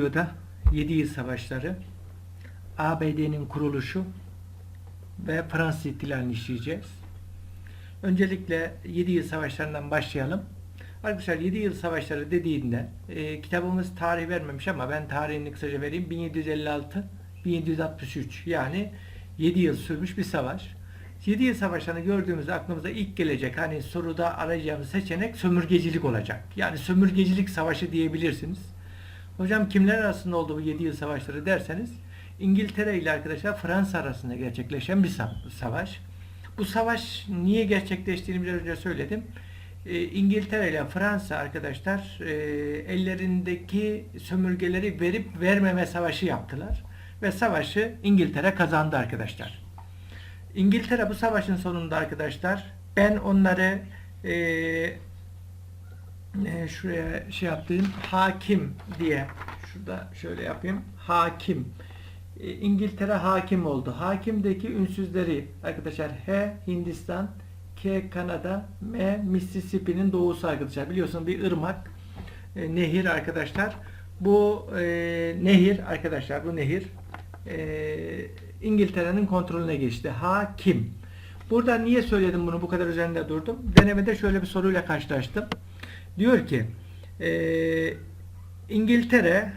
Videoda 7 yıl savaşları, ABD'nin kuruluşu ve Fransız ihtilalini işleyeceğiz. Öncelikle 7 yıl savaşlarından başlayalım. Arkadaşlar 7 yıl savaşları dediğinde e, kitabımız tarih vermemiş ama ben tarihini kısaca vereyim. 1756 1763 yani 7 yıl sürmüş bir savaş. 7 yıl savaşlarını gördüğümüzde aklımıza ilk gelecek hani soruda arayacağımız seçenek sömürgecilik olacak. Yani sömürgecilik savaşı diyebilirsiniz. Hocam kimler arasında oldu bu 7 yıl savaşları derseniz İngiltere ile arkadaşlar Fransa arasında gerçekleşen bir sa- savaş. Bu savaş niye gerçekleştiğini biraz önce söyledim. Ee, İngiltere ile Fransa arkadaşlar e, ellerindeki sömürgeleri verip vermeme savaşı yaptılar. Ve savaşı İngiltere kazandı arkadaşlar. İngiltere bu savaşın sonunda arkadaşlar ben onları e, e, şuraya şey yaptığım hakim diye şurada şöyle yapayım hakim E, İngiltere hakim oldu. Hakimdeki ünsüzleri arkadaşlar H Hindistan K Kanada M Mississippi'nin doğusu arkadaşlar. Biliyorsunuz bir ırmak e, nehir arkadaşlar. Bu e, nehir arkadaşlar bu nehir e, İngiltere'nin kontrolüne geçti. Hakim. Burada niye söyledim bunu bu kadar üzerinde durdum? Denemede şöyle bir soruyla karşılaştım. Diyor ki e, İngiltere,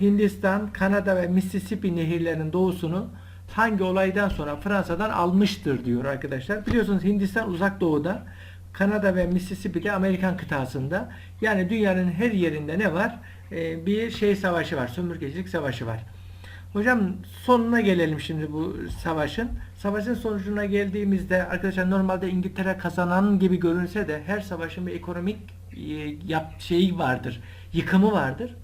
Hindistan, Kanada ve Mississippi nehirlerinin doğusunu hangi olaydan sonra Fransa'dan almıştır diyor arkadaşlar. Biliyorsunuz Hindistan uzak doğuda, Kanada ve Mississippi'de Amerikan kıtasında. Yani dünyanın her yerinde ne var? E, bir şey savaşı var, sömürgecilik savaşı var. Hocam sonuna gelelim şimdi bu savaşın. Savaşın sonucuna geldiğimizde arkadaşlar normalde İngiltere kazanan gibi görünse de her savaşın bir ekonomik yap şeyi vardır. Yıkımı vardır.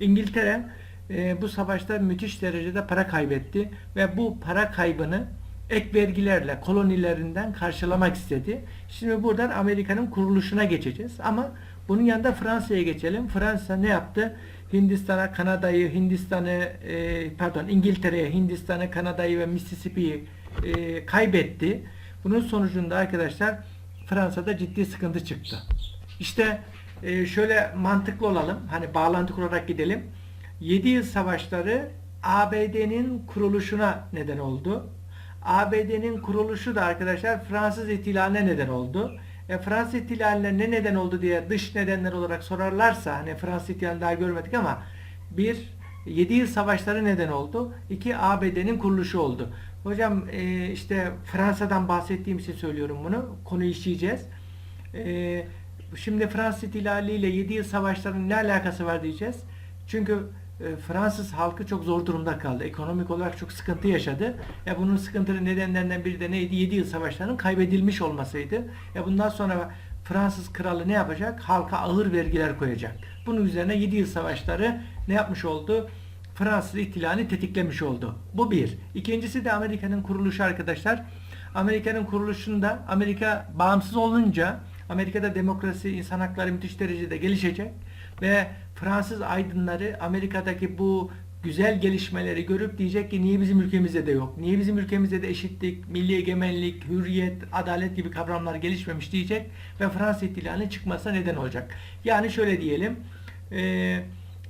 İngiltere e, bu savaşta müthiş derecede para kaybetti ve bu para kaybını ek vergilerle kolonilerinden karşılamak istedi. Şimdi buradan Amerika'nın kuruluşuna geçeceğiz ama bunun yanında Fransa'ya geçelim. Fransa ne yaptı? Hindistan'a, Kanada'yı, Hindistan'ı, e, pardon İngiltere'ye, Hindistan'ı, Kanada'yı ve Mississippi'yi e, kaybetti. Bunun sonucunda arkadaşlar Fransa'da ciddi sıkıntı çıktı. İşte e, şöyle mantıklı olalım. Hani bağlantı kurarak gidelim. 7 yıl savaşları ABD'nin kuruluşuna neden oldu. ABD'nin kuruluşu da arkadaşlar Fransız ihtilaline neden oldu. E, Fransız ihtilaline ne neden oldu diye dış nedenler olarak sorarlarsa hani Fransız ihtilalini daha görmedik ama bir 7 yıl savaşları neden oldu. İki ABD'nin kuruluşu oldu. Hocam e, işte Fransa'dan bahsettiğim için söylüyorum bunu. Konuyu işleyeceğiz. E, şimdi Fransız ile 7 yıl savaşlarının ne alakası var diyeceğiz. Çünkü e, Fransız halkı çok zor durumda kaldı. Ekonomik olarak çok sıkıntı yaşadı. Ya bunun sıkıntılı nedenlerinden biri de neydi? 7 yıl savaşlarının kaybedilmiş olmasıydı. Ya bundan sonra Fransız kralı ne yapacak? Halka ağır vergiler koyacak. Bunun üzerine 7 yıl savaşları ne yapmış oldu? Fransız ihtilalini tetiklemiş oldu. Bu bir. İkincisi de Amerika'nın kuruluşu arkadaşlar. Amerika'nın kuruluşunda Amerika bağımsız olunca Amerika'da demokrasi, insan hakları müthiş derecede gelişecek ve Fransız aydınları Amerika'daki bu güzel gelişmeleri görüp diyecek ki niye bizim ülkemizde de yok? Niye bizim ülkemizde de eşitlik, milli egemenlik, hürriyet, adalet gibi kavramlar gelişmemiş diyecek ve Fransız ihtilalinin çıkmasına neden olacak. Yani şöyle diyelim,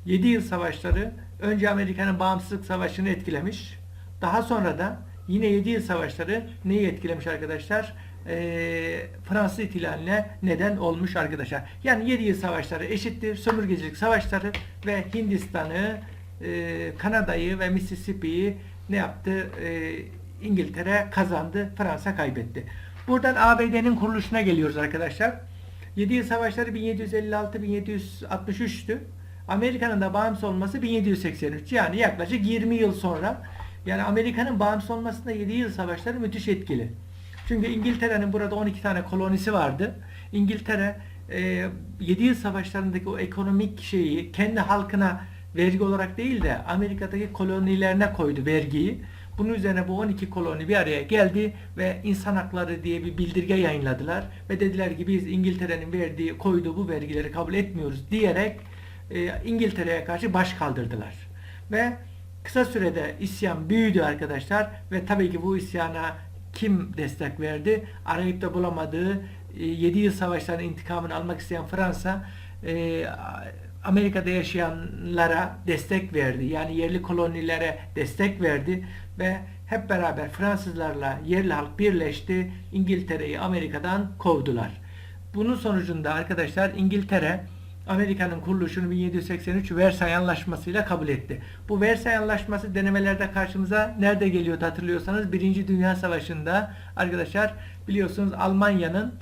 7 yıl savaşları önce Amerika'nın bağımsızlık savaşını etkilemiş. Daha sonra da yine 7 yıl savaşları neyi etkilemiş arkadaşlar? E, Fransız ihtilaline neden olmuş arkadaşlar. Yani 7 yıl savaşları eşittir. Sömürgecilik savaşları ve Hindistan'ı, e, Kanada'yı ve Mississippi'yi ne yaptı? E, İngiltere kazandı, Fransa kaybetti. Buradan ABD'nin kuruluşuna geliyoruz arkadaşlar. 7 yıl savaşları 1756-1763'tü. Amerika'nın da bağımsız olması 1783. Yani yaklaşık 20 yıl sonra. Yani Amerika'nın bağımsız olmasında 7 yıl savaşları müthiş etkili. Çünkü İngiltere'nin burada 12 tane kolonisi vardı. İngiltere e, 7 yıl savaşlarındaki o ekonomik şeyi kendi halkına vergi olarak değil de Amerika'daki kolonilerine koydu vergiyi. Bunun üzerine bu 12 koloni bir araya geldi ve insan hakları diye bir bildirge yayınladılar ve dediler ki biz İngiltere'nin verdiği koyduğu bu vergileri kabul etmiyoruz diyerek e, İngiltere'ye karşı baş kaldırdılar. Ve kısa sürede isyan büyüdü arkadaşlar ve tabii ki bu isyana kim destek verdi? Arayıp da bulamadığı 7 yıl savaşlarının intikamını almak isteyen Fransa Amerika'da yaşayanlara destek verdi. Yani yerli kolonilere destek verdi ve hep beraber Fransızlarla yerli halk birleşti. İngiltere'yi Amerika'dan kovdular. Bunun sonucunda arkadaşlar İngiltere Amerika'nın kuruluşunu 1783 Versay Anlaşması'yla kabul etti. Bu Versay Anlaşması denemelerde karşımıza nerede geliyordu hatırlıyorsanız Birinci Dünya Savaşı'nda arkadaşlar biliyorsunuz Almanya'nın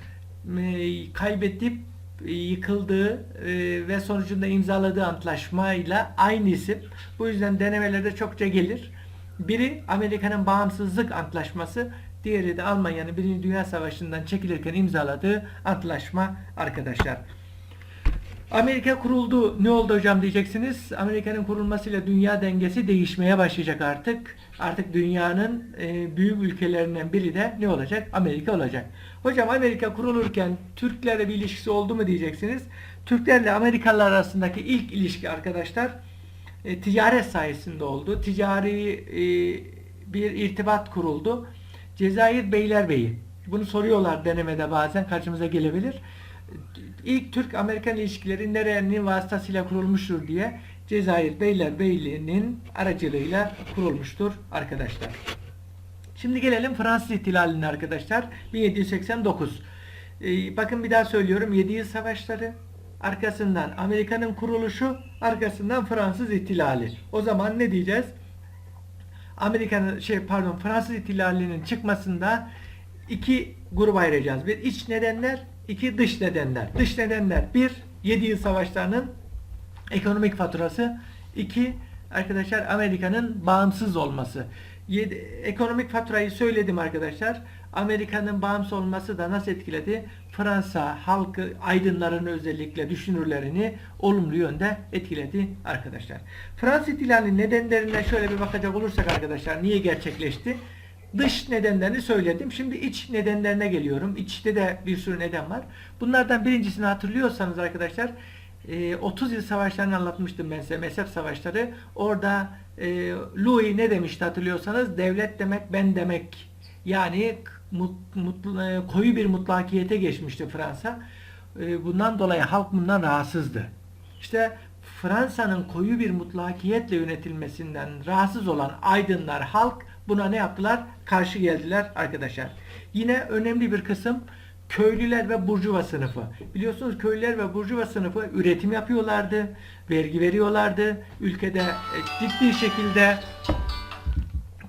e, kaybedip e, yıkıldığı e, ve sonucunda imzaladığı antlaşmayla aynı isim. Bu yüzden denemelerde çokça gelir. Biri Amerika'nın bağımsızlık antlaşması, diğeri de Almanya'nın Birinci Dünya Savaşı'ndan çekilirken imzaladığı antlaşma arkadaşlar. Amerika kuruldu. Ne oldu hocam diyeceksiniz. Amerika'nın kurulmasıyla dünya dengesi değişmeye başlayacak artık. Artık dünyanın e, büyük ülkelerinden biri de ne olacak? Amerika olacak. Hocam Amerika kurulurken Türklerle bir ilişkisi oldu mu diyeceksiniz. Türklerle Amerikalılar arasındaki ilk ilişki arkadaşlar e, ticaret sayesinde oldu. Ticari e, bir irtibat kuruldu. Cezayir Beylerbeyi. Bunu soruyorlar denemede bazen karşımıza gelebilir. İlk Türk-Amerikan ilişkileri nerenin vasıtasıyla kurulmuştur diye Cezayir Beylerbeyliği'nin aracılığıyla kurulmuştur arkadaşlar. Şimdi gelelim Fransız ihtilaline arkadaşlar. 1789. Ee, bakın bir daha söylüyorum. 7 yıl savaşları, arkasından Amerika'nın kuruluşu, arkasından Fransız ihtilali. O zaman ne diyeceğiz? Amerika'nın şey pardon Fransız ihtilalinin çıkmasında iki gruba ayıracağız. Bir iç nedenler, iki dış nedenler. Dış nedenler bir 7 yıl savaşlarının ekonomik faturası, iki arkadaşlar Amerika'nın bağımsız olması. Yedi, ekonomik faturayı söyledim arkadaşlar. Amerika'nın bağımsız olması da nasıl etkiledi? Fransa halkı, aydınların özellikle düşünürlerini olumlu yönde etkiledi arkadaşlar. Fransız ihtilalinin nedenlerine şöyle bir bakacak olursak arkadaşlar niye gerçekleşti? Dış nedenlerini söyledim. Şimdi iç nedenlerine geliyorum. İçte de bir sürü neden var. Bunlardan birincisini hatırlıyorsanız arkadaşlar 30 yıl savaşlarını anlatmıştım ben size. Mezhep savaşları. Orada e, Louis ne demişti hatırlıyorsanız? Devlet demek ben demek. Yani mut, mutlu, e, koyu bir mutlakiyete geçmişti Fransa. E, bundan dolayı halk bundan rahatsızdı. İşte Fransa'nın koyu bir mutlakiyetle yönetilmesinden rahatsız olan aydınlar, halk buna ne yaptılar? Karşı geldiler arkadaşlar. Yine önemli bir kısım köylüler ve burjuva sınıfı. Biliyorsunuz köylüler ve burjuva sınıfı üretim yapıyorlardı, vergi veriyorlardı. Ülkede e, ciddi şekilde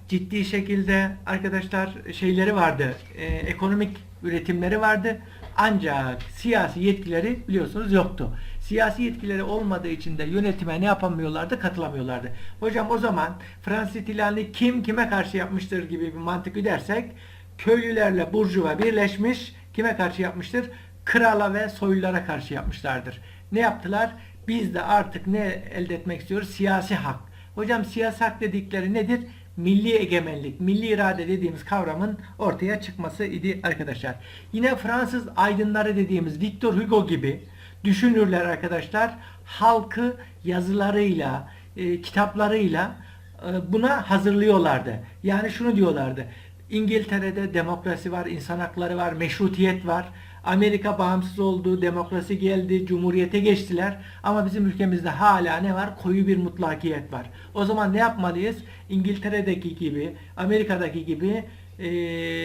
ciddi şekilde arkadaşlar şeyleri vardı, e, ekonomik üretimleri vardı. Ancak siyasi yetkileri biliyorsunuz yoktu. Siyasi yetkileri olmadığı için de yönetime ne yapamıyorlardı? Katılamıyorlardı. Hocam o zaman Fransız ihtilalini kim kime karşı yapmıştır gibi bir mantık üdersek köylülerle burjuva birleşmiş kime karşı yapmıştır? Krala ve soylulara karşı yapmışlardır. Ne yaptılar? Biz de artık ne elde etmek istiyoruz? Siyasi hak. Hocam siyasi hak dedikleri nedir? milli egemenlik, milli irade dediğimiz kavramın ortaya çıkması idi arkadaşlar. Yine Fransız aydınları dediğimiz Victor Hugo gibi düşünürler arkadaşlar halkı yazılarıyla, e, kitaplarıyla e, buna hazırlıyorlardı. Yani şunu diyorlardı. İngiltere'de demokrasi var, insan hakları var, meşrutiyet var. Amerika bağımsız oldu, demokrasi geldi, cumhuriyete geçtiler. Ama bizim ülkemizde hala ne var? Koyu bir mutlakiyet var. O zaman ne yapmalıyız? İngiltere'deki gibi, Amerika'daki gibi e,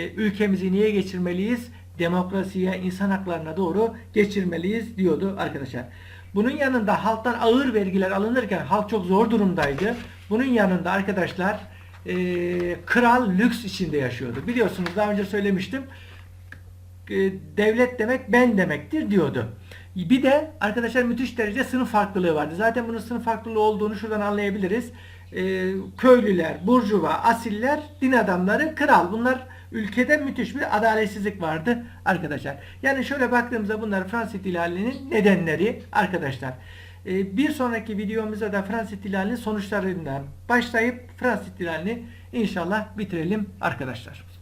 ülkemizi niye geçirmeliyiz? Demokrasiye, insan haklarına doğru geçirmeliyiz diyordu arkadaşlar. Bunun yanında halktan ağır vergiler alınırken halk çok zor durumdaydı. Bunun yanında arkadaşlar e, kral lüks içinde yaşıyordu. Biliyorsunuz daha önce söylemiştim. E, devlet demek ben demektir diyordu. Bir de arkadaşlar müthiş derece sınıf farklılığı vardı. Zaten bunun sınıf farklılığı olduğunu şuradan anlayabiliriz. E, köylüler, burjuva, asiller, din adamları, kral. Bunlar ülkede müthiş bir adaletsizlik vardı arkadaşlar. Yani şöyle baktığımızda bunlar Fransız ihtilalinin nedenleri arkadaşlar. E, bir sonraki videomuzda da Fransız ihtilalinin sonuçlarından başlayıp Fransız ihtilalini inşallah bitirelim arkadaşlar.